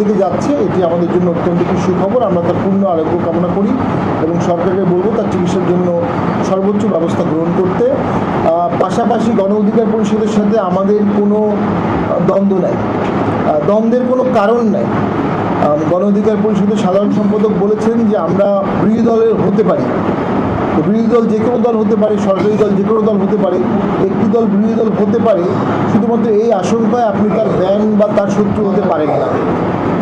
দিকে যাচ্ছে, এটি আমাদের জন্য অত্যন্ত একটি সুখবর। আমরা তার পূর্ণ আরোগ্য কামনা করি এবং সরকারকে বলব তার চিকিৎসার জন্য সর্বোচ্চ ব্যবস্থা গ্রহণ করতে। পাশাপাশি গণ অধিকার পরিষদের সাথে আমাদের কোনো দ্বন্দ্ব নাই। দ্বন্দ্বের কোনো কারণ নাই। গণ অধিকার পরিষদের সাধারণ সম্পাদক বলেছেন যে আমরা বিরোধী দলের হতে পারি বিরোধী দল যে কোনো দল হতে পারে, সরকারি দল যে কোনো দল হতে পারে, একটি দল, বিরোধী দল হতে পারে, শুধুমাত্র এই আশঙ্কায় আপনি তার ব্যান বা তার শত্রু হতে পারেন না।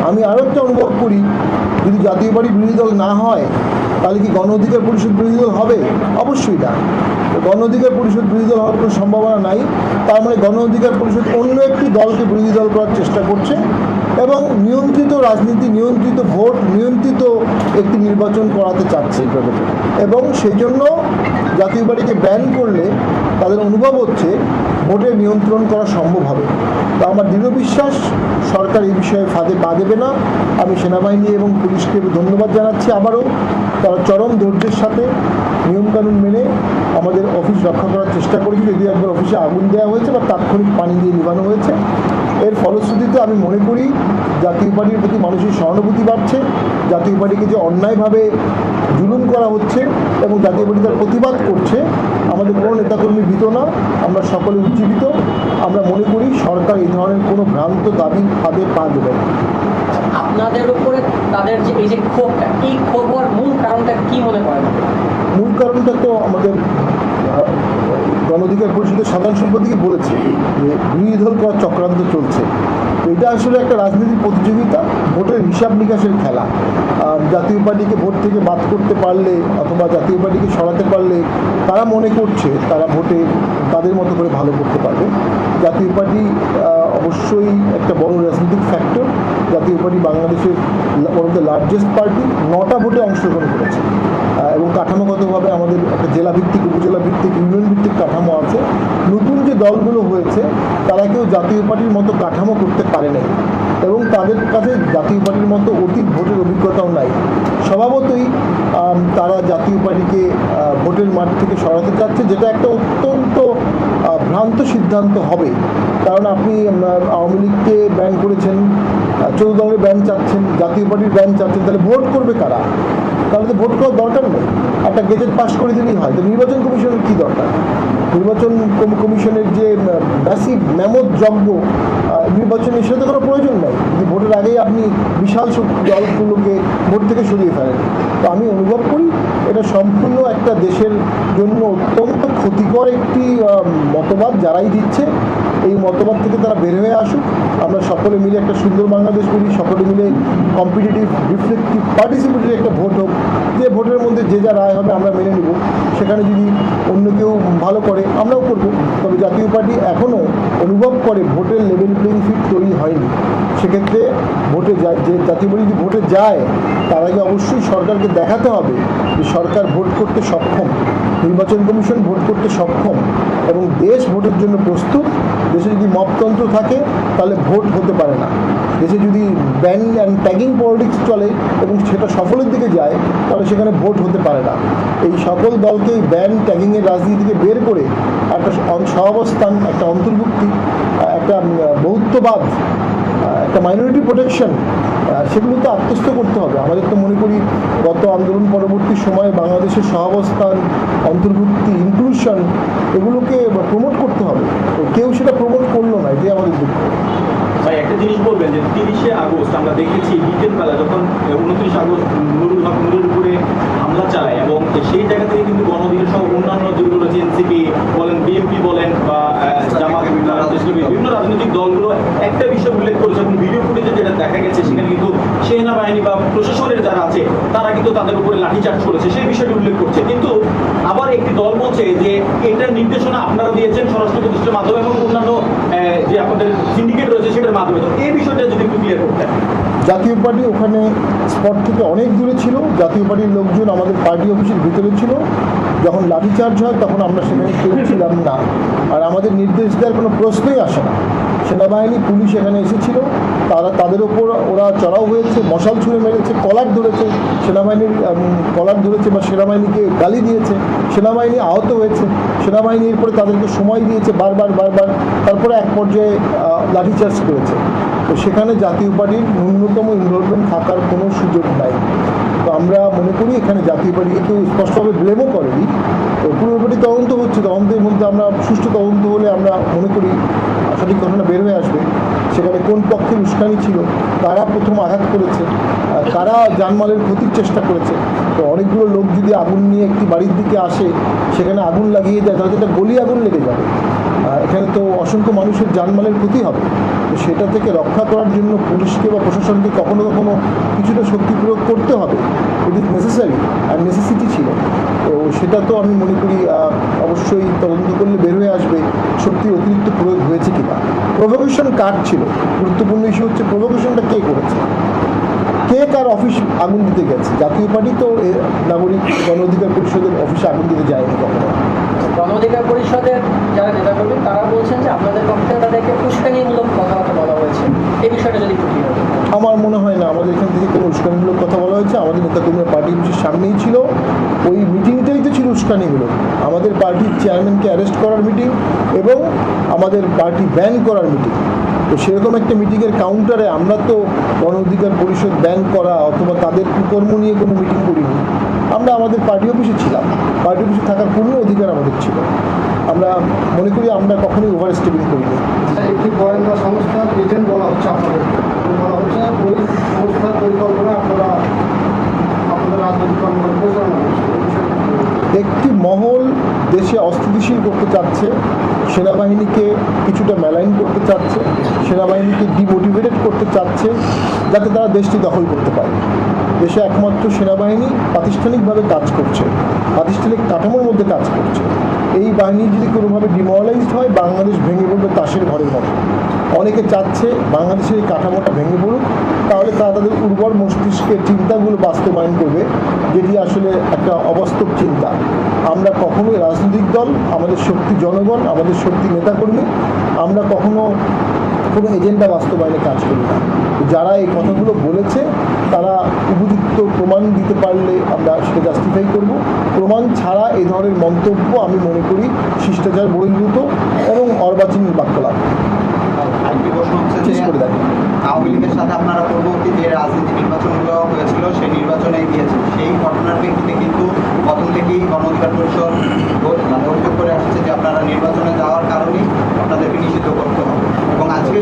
আমি আরও একটা অনুভব করি, যদি জাতীয় পার্টি বিরোধী দল না হয়, তাহলে কি গণ অধিকার পরিষদ বিরোধী দল হবে? অবশ্যই না। গণ অধিকার পরিষদ বিরোধী দল হওয়ার কোনো সম্ভাবনা নাই। তার মানে গণ অধিকার পরিষদ অন্য একটি দলকে বিরোধী দল করার চেষ্টা করছে। এবং নিয়ন্ত্রিত রাজনীতি, নিয়ন্ত্রিত ভোট, নিয়ন্ত্রিত একটি নির্বাচন করাতে চাচ্ছে এবং সেই জন্য জাতীয় পার্টিকে ব্যান করলে তাদের অনুভব হচ্ছে ভোটে নিয়ন্ত্রণ করা সম্ভব হবে। তো আমার দৃঢ় বিশ্বাস, সরকার এই বিষয়ে ফাঁদে পা দেবে না। আমি সেনাবাহিনী এবং পুলিশকে ধন্যবাদ জানাচ্ছি আবারও। তারা চরম ধৈর্যের সাথে নিয়মকানুন মেনে আমাদের অফিস রক্ষা করার চেষ্টা করেছি যদি একবার অফিসে আগুন দেওয়া হয়েছে বা তাৎক্ষণিক পানি দিয়ে নিবানো হয়েছে এর ফলশ্রুতিতে আমি মনে করি জাতীয় পার্টির প্রতি মানুষের সহানুভূতি বাড়ছে জাতীয় পার্টিকে যে অন্যায়ভাবে জুলুম করা হচ্ছে এবং জাতীয় পার্টি তার প্রতিবাদ করছে আমাদের কোনো নেতাকর্মী ভীত না আমরা সকলে উজ্জীবিত। আমরা মনে করি সরকার এই ধরনের কোনো ভ্রান্ত দাবি ফাঁদে পা দেবে না। আপনাদের উপরে তাদের যে এই যে ক্ষোভটা এই ক্ষোভ হওয়ার মূল কারণটা কি মনে করেন? মূল কারণটা তো আমাদের গণ অধিকার পরিষদের সাধারণ সম্পাদকই বলেছে যে বিরোধী দল চক্রান্ত চলছে। এটা আসলে একটা রাজনৈতিক প্রতিযোগিতা, ভোটের হিসাব নিকাশের খেলা। জাতীয় পার্টিকে ভোট থেকে বাদ করতে পারলে অথবা জাতীয় পার্টিকে সরাতে পারলে তারা মনে করছে তারা ভোটে তাদের মতো করে ভালো করতে পারবে। জাতীয় পার্টি অবশ্যই একটা বড় রাজনৈতিক ফ্যাক্টর জাতীয় পার্টি বাংলাদেশের one of the largest party নটা ভোটে অংশগ্রহণ করেছে। এবং কাঠামোগতভাবে আমাদের একটা জেলা ভিত্তিক উপজেলা ভিত্তিক ইউনিয়ন ভিত্তিক কাঠামো আছে। নতুন যে দলগুলো হয়েছে, তারা কেউ জাতীয় পার্টির মতো কাঠামো করতে পারে নাই। এবং তাদের কাছে জাতীয় পার্টির মতো অতীত ভোটের অভিজ্ঞতাও নাই। স্বভাবতই তারা জাতীয় পার্টিকে ভোটের মাঠ থেকে সরাতে চাচ্ছে, যেটা একটা অত্যন্ত ভ্রান্ত সিদ্ধান্ত হবে। কারণ আপনি আওয়ামী লীগকে ব্যান করেছেন চৌদ্দ দলের ব্যান চাচ্ছেন, জাতীয় পার্টির ব্যান চাচ্ছেন, তাহলে ভোট করবে কারা? তাহলে তো ভোট করার দরকার নেই। একটা গেজেট পাস করে দিলেই হয়। তো নির্বাচন কমিশনের কী দরকার? নির্বাচন কমিশনের যে ম্যাসিভ ম্যামত যজ্ঞ নির্বাচনের সাথে কোনো প্রয়োজন নেই। ভোটের আগেই আপনি বিশাল শক্তি দলগুলোকে ভোট থেকে সরিয়ে ফেলেন তো আমি অনুভব করি এটা সম্পূর্ণ একটা দেশের জন্য অত্যন্ত ক্ষতিকর একটি মতবাদ যারাই দিচ্ছে। এই মতবাদ থেকে তারা বের হয়ে আসুক। আমরা সকলে মিলে একটা সুন্দর বাংলাদেশ করি সকলে মিলে কম্পিটিটিভ রিফ্লেক্টিভ পার্টিসিপেটিভ একটা ভোট হোক। যে ভোটের মধ্যে যে যা রায় হবে আমরা মেনে নেব। সেখানে যদি অন্য কেউ ভালো করে, আমরাও করব। তবে জাতীয় পার্টি এখনও অনুভব করে ভোটের লেভেল প্লেইং ফিল্ড তৈরি হয়নি। সেক্ষেত্রে ভোটে যায় যে জাতীয় পার্টি যদি ভোটে যায়, তার আগে অবশ্যই সরকারকে দেখাতে হবে যে সরকার ভোট করতে সক্ষম। নির্বাচন কমিশন ভোট করতে সক্ষম। এবং দেশ ভোটের জন্য প্রস্তুত, দেশে যদি মপতন্ত্র থাকে, তাহলে ভোট হতে পারে না। দেশে যদি ব্যান অ্যান্ড ট্যাগিং পলিটিক্স চলে এবং সেটা সফলের দিকে যায়, তাহলে সেখানে ভোট হতে পারে না। এই সকল দলকে এই ব্যান ট্যাগিংয়ের থেকে বের করে একটা সহাবস্থান, একটা অন্তর্ভুক্তি, একটা বহুত্ববাদ একটা মাইনরিটি প্রোটেকশন সেগুলো তো আত্মস্থ করতে হবে। আমাদের তো মনে করি গত আন্দোলন পরবর্তী সময়ে বাংলাদেশের সহাবস্থান, অন্তর্ভুক্তি ইনক্লুশন এগুলোকে প্রমোট করতে হবে। তো কেউ সেটা প্রমোট করল না, এটাই আমাদের দুঃখ। ভাই, একটা জিনিস বলবেন যে তিরিশে আগস্ট আমরা দেখেছি বিকেল বেলা যখন উনত্রিশ আগস্ট নুরুল হক নুরুল উপরে হামলা চালায় এবং সেই জায়গা থেকে কিন্তু গণঅধিকার সহ অন্যান্য যেগুলো রয়েছে এনসিপি বলেন, বিএনপি বলেন বা আহ, জামাত ইসলামী, বিভিন্ন রাজনৈতিক দলগুলো একটা বিষয় উল্লেখ করেছে ফুটেজে যেটা দেখা গেছে, সেখানে কিন্তু সেনাবাহিনী বা প্রশাসনের যারা আছে, তারা কিন্তু তাদের উপরে লাঠিচার্জ করেছে, সেই বিষয়টি উল্লেখ করছে। কিন্তু আবার একটি দল বলছে যে এটার নির্দেশনা আপনারা দিয়েছেন স্বরাষ্ট্র প্রতিষ্ঠানের মাধ্যমে এবং অন্যান্য যে আপনাদের সিন্ডিকেট রয়েছে সেটার মাধ্যমে। তো এই বিষয়টা যদি একটু ক্লিয়ার করতেন জাতীয় পার্টি ওখানে স্পট থেকে অনেক দূরে ছিল। জাতীয় পার্টির লোকজন আমাদের পার্টি অফিসের ভিতরে ছিল। যখন লাঠিচার্জ হয়, তখন আমরা সেখানে কেউ ছিলাম না। আর আমাদের নির্দেশ দেওয়ার কোনো প্রশ্নই আসে না। সেনাবাহিনী, পুলিশ এখানে এসেছিল। তারা, তাদের ওপর ওরা চড়াও হয়েছে, মশাল ছুঁড়ে মেরেছে, কলার ধরেছে, সেনাবাহিনীর কলার ধরেছে বা সেনাবাহিনীকে গালি দিয়েছে। সেনাবাহিনী আহত হয়েছে। সেনাবাহিনী এরপরে তাদেরকে সময় দিয়েছে বারবার বারবার। তারপরে এক পর্যায়ে লাঠিচার্জ করেছে। তো সেখানে জাতীয় পার্টির ন্যূনতম ইনভলভমেন্ট থাকার কোনো সুযোগ নাই। তো আমরা মনে করি এখানে জাতীয় পার্টিকে কেউ স্পষ্টভাবে ব্লেমও করেনি। তো পূর্বপাটি তদন্ত হচ্ছে। তদন্তের মধ্যে আমরা সুষ্ঠু তদন্ত হলে আমরা মনে করি। সঠিক ঘটনা বের হয়ে আসবে, সেখানে কোন পক্ষের উস্কানি ছিল, কারা প্রথম আঘাত করেছে কারা জানমালের ক্ষতির চেষ্টা করেছে। তো অনেকগুলো লোক যদি আগুন নিয়ে একটি বাড়ির দিকে আসে, সেখানে আগুন লাগিয়ে যায় তাহলে এটা গলি আগুন লেগে যাবে। এখানে তো অসংখ্য মানুষের জানমালের ক্ষতি হবে। তো সেটা থেকে রক্ষা করার জন্য পুলিশকে বা প্রশাসনকে কখনো কখনো কিছুটা শক্তি প্রয়োগ করতে হবে। ইট ইজ নেসেসারি আর নেসেসিটি ছিল। সেটা তো আমি মনে করি অবশ্যই তদন্ত করলে বের হয়ে আসবে, সত্যি অতিরিক্ত প্রয়োগ হয়েছে কিনা? প্রভোকেশন কার ছিল? গুরুত্বপূর্ণ ইস্যু হচ্ছে প্রভোকেশনটা কে করেছে? কে কার অফিস আগুন দিতে গেছে? জাতীয় পার্টি তো নাগরিক গণ অধিকার পরিষদের অফিসে আগুন দিতে যায়নি কখনো। গণ অধিকার পরিষদের যারা নেতাকর্মী তারা বলছেন যে আপনাদের পক্ষে তাদেরকে উস্কানিমূলক কথাবার্তা বলা হয়েছে এই বিষয়টা যদি একটু clear হতো। আমার মনে হয় না আমাদের এখান থেকে কোনো উস্কানিমূলক কথা বলা হয়েছে আমাদের নেতাকর্মীরা পার্টি অফিসের সামনেই ছিল ওই উস্কানিমূলক আমাদের পার্টির চেয়ারম্যানকে অ্যারেস্ট করার মিটিং এবং আমাদের পার্টি ব্যান করার মিটিং তো সেরকম একটা মিটিংয়ের কাউন্টারে আমরা তো গণ অধিকার পরিষদ ব্যান করা অথবা তাদের কুকর্ম নিয়ে কোনো মিটিং করিনি। আমরা আমাদের পার্টি অফিসে ছিলাম। পার্টি অফিসে থাকার পূর্ণ অধিকার আমাদের ছিল। আমরা মনে করি আমরা কখনোই ওভার স্টেপিং করিনি একটি গোয়েন্দা এজেন্ট বলা হচ্ছে বলা হচ্ছে ওই পরিকল্পনা আপনারা পরিচালনা করছে এই বিষয়টা কি বলবেন? একটি মহল দেশে অস্থিতিশীল করতে চাচ্ছে, সেনাবাহিনীকে কিছুটা মেলাইন করতে চাচ্ছে, সেনাবাহিনীকে ডিমোটিভেটেড করতে চাচ্ছে, যাতে তারা দেশটি দখল করতে পারে। দেশে একমাত্র সেনাবাহিনী প্রাতিষ্ঠানিকভাবে কাজ করছে, প্রাতিষ্ঠানিক কাঠামোর মধ্যে কাজ করছে। এই বাহিনী যদি কোনোভাবে ডিমোরালাইজড হয়, বাংলাদেশ ভেঙে পড়বে তাসের ঘরের মতো। অনেকে চাচ্ছে বাংলাদেশের এই কাঠামোটা ভেঙে পড়ুক, তাহলে তারা তাদের উর্বর মস্তিষ্কের চিন্তাগুলো বাস্তবায়ন করবে, যেটি আসলে একটা অবাস্তব চিন্তা। আমরা কখনোই রাজনৈতিক দল, আমাদের শক্তি জনগণ, আমাদের শক্তি নেতাকর্মী, আমরা কখনো কোনো এজেন্ডা বাস্তবায়নে কাজ করি না যারা এই কথাগুলো বলেছে তারা উপযুক্ত প্রমাণ দিতে পারলে আমরা সেটা জাস্টিফাই করব। প্রমাণ ছাড়া এ ধরনের মন্তব্য আমি মনে করি শিষ্টাচার বহির্ভূত এবং অর্বাচীন বাক্যলাপ শেষ করে আওয়ামী লীগের সাথে আপনারা পূর্ববর্তী যে রাজনীতি নির্বাচনগুলো হয়েছিল সেই নির্বাচনে সেই ঘটনার প্রেক্ষিতে কিন্তু প্রথম থেকেই গণ অধিকার পরিষদ অভিযোগ করে আসছে যে আপনারা নির্বাচনে যাওয়ার কারণেই আপনাদেরকে নিষিদ্ধ করতে হবে। আজকে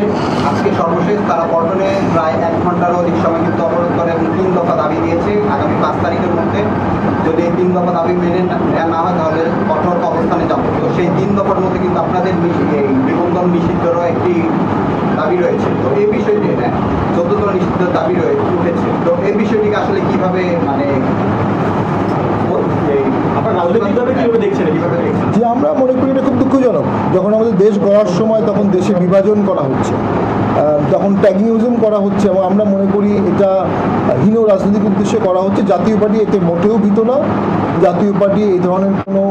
আজকে সর্বশেষ তারা পল্টনে প্রায় এক ঘন্টারও অধিক সময় কিন্তু অবরোধ করে এবং তিন দফা দাবি দিয়েছে। আগামী পাঁচ তারিখের মধ্যে যদি এই তিন দফা দাবি মেনে না হয় তাহলে কঠোর অবস্থানে যাব। তো সেই তিন দফার মধ্যে কিন্তু আপনাদের এই নিবন্ধন নিষিদ্ধরও একটি দাবি রয়েছে। তো এই বিষয়টি হ্যাঁ চোদ্দতম নিষিদ্ধ দাবি রয়েছে উঠেছে। তো এই বিষয়টিকে আসলে কীভাবে মানে যে আমরা মনে করি এটা খুব দুঃখজনক। যখন আমাদের দেশ গড়ার সময় তখন দেশে বিভাজন করা হচ্ছে তখন ট্যাগিউজম করা হচ্ছে, এবং আমরা মনে করি এটা হীন রাজনৈতিক উদ্দেশ্যে করা হচ্ছে, জাতীয় পার্টি এতে মোটেও ভীত না। জাতীয় পার্টি এই ধরনের কোনো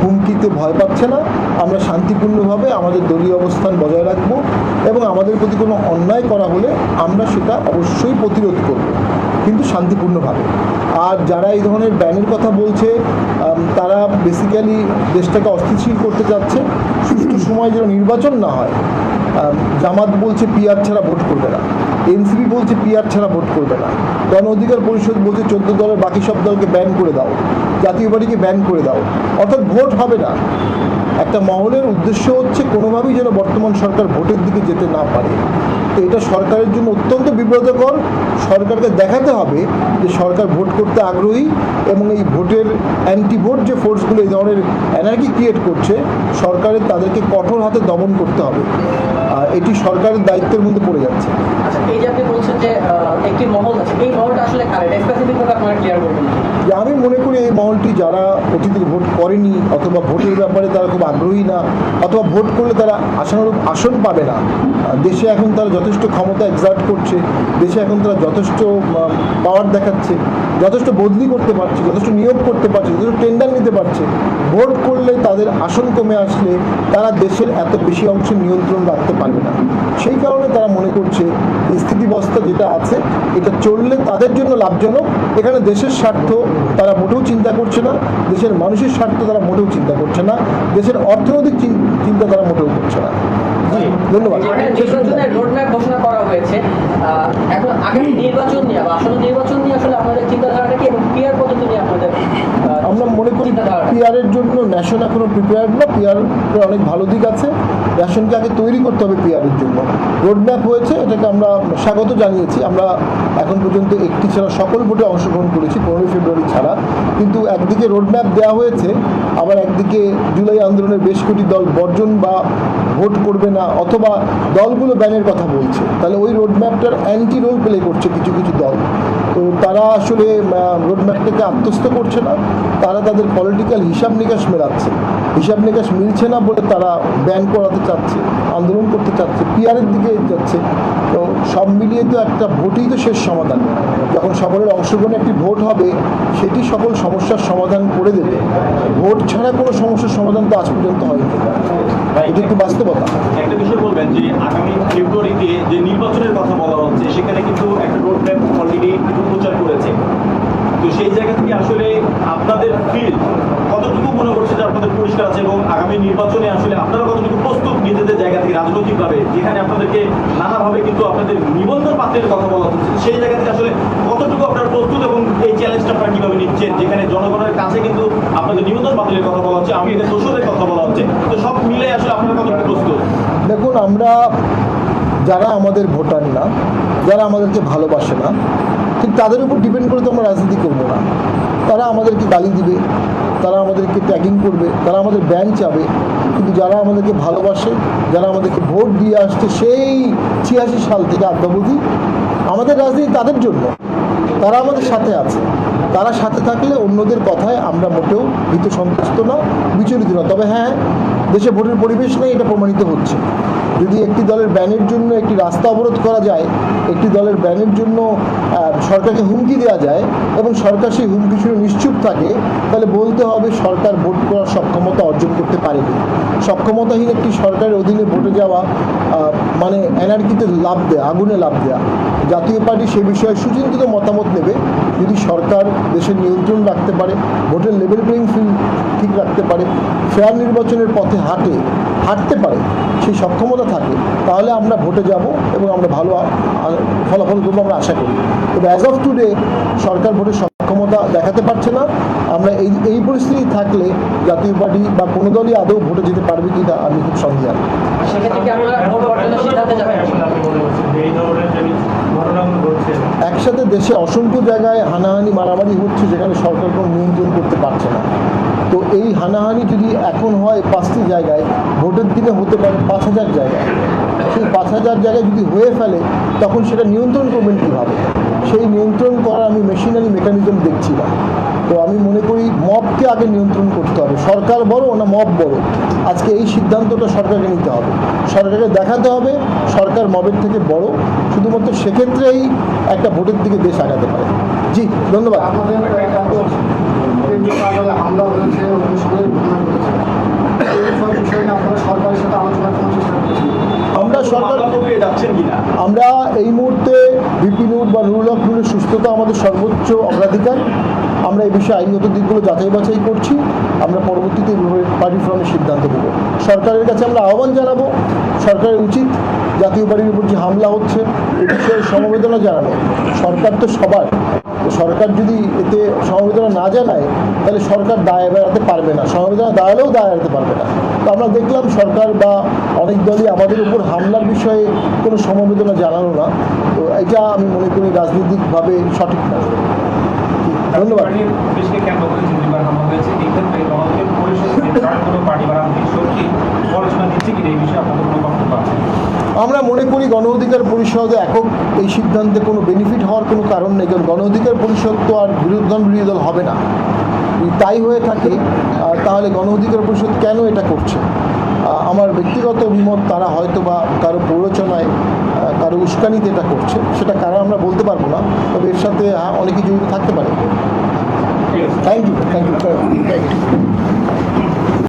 হুমকিতে ভয় পাচ্ছে না। আমরা শান্তিপূর্ণভাবে আমাদের দলীয় অবস্থান বজায় রাখব এবং আমাদের প্রতি কোনো অন্যায় করা হলে আমরা সেটা অবশ্যই প্রতিরোধ করব। কিন্তু শান্তিপূর্ণভাবে। আর যারা এই ধরনের ব্যানের কথা বলছে তারা বেসিক্যালি দেশটাকে অস্থিতিশীল করতে চাচ্ছে সুষ্ঠু সময় যেন নির্বাচন না হয় জামাত বলছে পিআর ছাড়া ভোট করবে না। এনসিপি বলছে পিআর ছাড়া ভোট করবে না। গণ অধিকার পরিষদ বলছে চোদ্দ দলের বাকি সব দলকে ব্যান করে দাও। জাতীয় পার্টিকে ব্যান করে দাও। অর্থাৎ ভোট হবে না। একটা মহলের উদ্দেশ্য হচ্ছে কোনোভাবেই যেন বর্তমান সরকার ভোটের দিকে যেতে না পারে। তো এটা সরকারের জন্য অত্যন্ত বিব্রতকর। সরকারকে দেখাতে হবে যে সরকার ভোট করতে আগ্রহী এবং এই ভোটের অ্যান্টি ভোট যে ফোর্সগুলো এই ধরনের এনার্জি ক্রিয়েট করছে, সরকারের তাদেরকে কঠোর হাতে দমন করতে হবে। এটি সরকারের দায়িত্বের মধ্যে পড়ে যাচ্ছে। আচ্ছা এই যে আপনি বলছেন যে একটি মহল আছে এই মহলটা আসলে কার? এটা স্পেসিফিকভাবে আপনারা ক্লিয়ার করবেন আমি মনে করি এই মহলটি যারা অতীতে ভোট করেনি অথবা ভোটের ব্যাপারে তারা খুব আগ্রহী না অথবা ভোট করলে তারা আশানুরূপ আসন পাবে না। দেশে এখন তারা যথেষ্ট ক্ষমতা এক্সার্ট করছে দেশে এখন তারা যথেষ্ট পাওয়ার দেখাচ্ছে যথেষ্ট বদলি করতে পারছে যথেষ্ট নিয়োগ করতে পারছে যথেষ্ট টেন্ডার নিতে পারছে। ভোট করলে তাদের আসন কমে আসলে তারা দেশের এত বেশি অংশ নিয়ন্ত্রণ রাখতে পারবে না। সেই কারণে তারা মনে করছে স্থিতিবস্থা যেটা আছে এটা চললে তাদের জন্য লাভজনক। এখানে দেশের স্বার্থ তারা মোটেও চিন্তা করছে না দেশের মানুষের স্বার্থ তারা মোটেও চিন্তা করছে না দেশের অর্থনৈতিক চিন্তা তারা মোটেও করছে না। ধন্যবাদ। যেখানে রোডম্যাপ ঘোষণা করা হয়েছে। আহ, এখন আগামী নির্বাচন নিয়ে বা আসলে নির্বাচন নিয়ে আসলে আপনাদের চিন্তাধারাটা কি এবং পিয়ার পদ্ধতি নিয়ে আপনাদের আহ, আমরা মনে করি চিন্তাধারাটা? ন্যাশন এখনও প্রিপেয়ার্ড না পিআর অনেক ভালো দিক আছে। ন্যাশনকে আগে তৈরি করতে হবে পিআরের জন্য। রোডম্যাপ হয়েছে, এটাকে আমরা স্বাগত জানিয়েছি। আমরা এখন পর্যন্ত একটি ছাড়া সকল ভোটে অংশগ্রহণ করেছি, পনেরোই ফেব্রুয়ারি ছাড়া। কিন্তু একদিকে রোডম্যাপ দেওয়া হয়েছে, আবার একদিকে জুলাই আন্দোলনের বেশ কটি দল বর্জন বা ভোট করবে না, অথবা দলগুলো ব্যানের কথা বলছে। তাহলে ওই রোডম্যাপটার অ্যান্টি রোল প্লে করছে কিছু কিছু দল। তো তারা আসলে রোডম্যাপটাকে আত্মস্থ করছে না। তারা তাদের পলিটিক্যাল হিসাব নিকাশ মেলাচ্ছে। হিসাব নিকাশ মিলছে না বলে তারা ব্যান করাতে চাচ্ছে আন্দোলন করতে চাচ্ছে পিয়ারের দিকে যাচ্ছে। তো সব মিলিয়ে তো একটা ভোটই তো শেষ সমাধান। যখন সকলের অংশগ্রহণে একটি ভোট হবে সেটি সকল সমস্যার সমাধান করে দেবে। ভোট ছাড়া কোনো সমস্যার সমাধান তো আজ পর্যন্ত হয়নি। এটা একটু বাস্তবতা। একটা বিষয় বলবেন যে আগামী ফেব্রুয়ারিতে যে নির্বাচনের কথা বলা হচ্ছে সেখানে কিন্তু একটা অলরেডি প্রচার করেছে। তো সেই জায়গা থেকে আসলে আপনাদের ফিল্ড কতটুকু মনে করছে যে আপনাদের পরিষ্কার আছে এবং আগামী নির্বাচনে আসলে আপনারা কতটুকু প্রস্তুত নিজেদের জায়গা থেকে রাজনৈতিকভাবে, যেখানে আপনাদেরকে নানাভাবে কিন্তু আপনাদের নিবন্ধন পাত্রের কথা বলা হচ্ছে, সেই জায়গা থেকে আসলে কতটুকু আপনারা প্রস্তুত এবং এই চ্যালেঞ্জটা আপনারা কীভাবে নিচ্ছেন, যেখানে জনগণের কাছে কিন্তু আপনাদের নিবন্ধন পাত্রের কথা বলা হচ্ছে, আমি এদের দোষরের কথা বলা হচ্ছে, তো সব মিলে আসলে আপনারা কতটুকু প্রস্তুত? দেখুন, আমরা যারা আমাদের ভোটার না, যারা আমাদেরকে ভালোবাসে না, ঠিক তাদের উপর ডিপেন্ড করে তো আমরা রাজনীতি করব না। তারা আমাদেরকে গালি দিবে, তারা আমাদেরকে ট্যাগিং করবে, তারা আমাদের ব্যান চাবে। কিন্তু যারা আমাদেরকে ভালোবাসে, যারা আমাদেরকে ভোট দিয়ে আসছে সেই ছিয়াশি সাল থেকে আদ্যাবধি, আমাদের রাজনীতি তাদের জন্য। তারা আমাদের সাথে আছে। তারা সাথে থাকলে অন্যদের কথায় আমরা মোটেও ভীত সন্তুষ্ট না, বিচলিত না। তবে হ্যাঁ দেশে ভোটের পরিবেশ নেই, এটা প্রমাণিত হচ্ছে। যদি একটি দলের ব্যানের জন্য একটি রাস্তা অবরোধ করা যায়, একটি দলের ব্যানের জন্য সরকারকে হুমকি দেওয়া যায় এবং সরকার সেই হুমকি শুনে নিশ্চুপ থাকে, তাহলে বলতে হবে সরকার ভোট করার সক্ষমতা অর্জন করতে পারেনি। সক্ষমতাহীন একটি সরকারের অধীনে ভোটে যাওয়া মানে এনার্কিতে লাভ দেয়া, আগুনে লাভ দেয়া। জাতীয় পার্টি সে বিষয়ে সুচিন্তিত মতামত নেবে। যদি সরকার দেশের নিয়ন্ত্রণ রাখতে পারে, ভোটের লেভেল প্লেইং ফিল্ড ঠিক রাখতে পারে ফেয়ার নির্বাচনের পথে হাঁটে হাঁটতে পারে সেই সক্ষমতা থাকে তাহলে আমরা ভোটে যাব এবং আমরা ভালো ফলাফল করব আমরা আশা করি। তবে অ্যাজ অফ টুডে সরকার ভোটের সক্ষমতা দেখাতে পারছে না। আমরা এই এই পরিস্থিতি থাকলে জাতীয় পার্টি বা কোনো দলই আদৌ ভোটে যেতে পারবে কি না আমি খুব সন্দেহ। একসাথে দেশে অসংখ্য জায়গায় হানাহানি মারামারি হচ্ছে যেখানে সরকার কোনো নিয়ন্ত্রণ করতে পারছে না। তো এই হানাহানি যদি এখন হয় পাঁচটি জায়গায়, ভোটের দিনে হতে পারে পাঁচ হাজার জায়গায়। সেই পাঁচ হাজার জায়গায় যদি হয়ে ফেলে, তখন সেটা নিয়ন্ত্রণ করবেন কীভাবে? সেই নিয়ন্ত্রণ করার আমি মেশিনারি মেকানিজম দেখছি না। তো আমি মনে করি মবকে আগে নিয়ন্ত্রণ করতে হবে। সরকার বড় না মব বড়? আজকে এই সিদ্ধান্তটা সরকারকে নিতে হবে। সরকারকে দেখাতে হবে সরকার মবের থেকে বড়। শুধুমাত্র সেক্ষেত্রেই একটা ভোটের দিকে দেশ আগাতে পারে। জি, ধন্যবাদ। আমরা আমরা এই মুহূর্তে বিপিনুর বা নুরুল নুরের সুস্থতা আমাদের সর্বোচ্চ অগ্রাধিকার। আমরা এই বিষয়ে আইনগত দিকগুলো যাচাই বাছাই করছি। আমরা পরবর্তীতে পার্টি সিদ্ধান্ত দেব সরকারের কাছে আমরা আহ্বান জানাব। সরকারের উচিত জাতীয় বাড়ির উপর যে হামলা হচ্ছে, এ বিষয়ে সমবেদনা জানানো। সরকার তো সবার। সরকার যদি এতে সমবেদনা না জানায়, তাহলে সরকার দায় এড়াতে পারবে না। সমবেদনা দাঁড়ালেও দায় এড়াতে পারবে না। তো আমরা দেখলাম সরকার বা অনেক দলই আমাদের উপর হামলার বিষয়ে কোনো সমবেদনা জানানো না। তো এটা আমি মনে করি রাজনৈতিকভাবে সঠিক না। ধন্যবাদ। কোনো শক্তি পড়াশোনা দিচ্ছে কি এই বিষয়ে আপনাদের কোনো মনে করি গণ অধিকার পরিষদ একক এই সিদ্ধান্তে কোনো বেনিফিট হওয়ার কোনো কারণ নেই, কারণ গণ অধিকার পরিষদ তো আর বিরোধী দল বিরোধী দল হবে না। তাই হয়ে থাকে তাহলে গণ অধিকার পরিষদ কেন এটা করছে? আমার ব্যক্তিগত অভিমত তারা হয়তো বা কারও প্ররোচনায় কারও উস্কানিতে এটা করছে, সেটা কারা আমরা বলতে পারব না, তবে এর সাথে অনেকে জড়িত থাকতে পারে। Thank you thank you thank you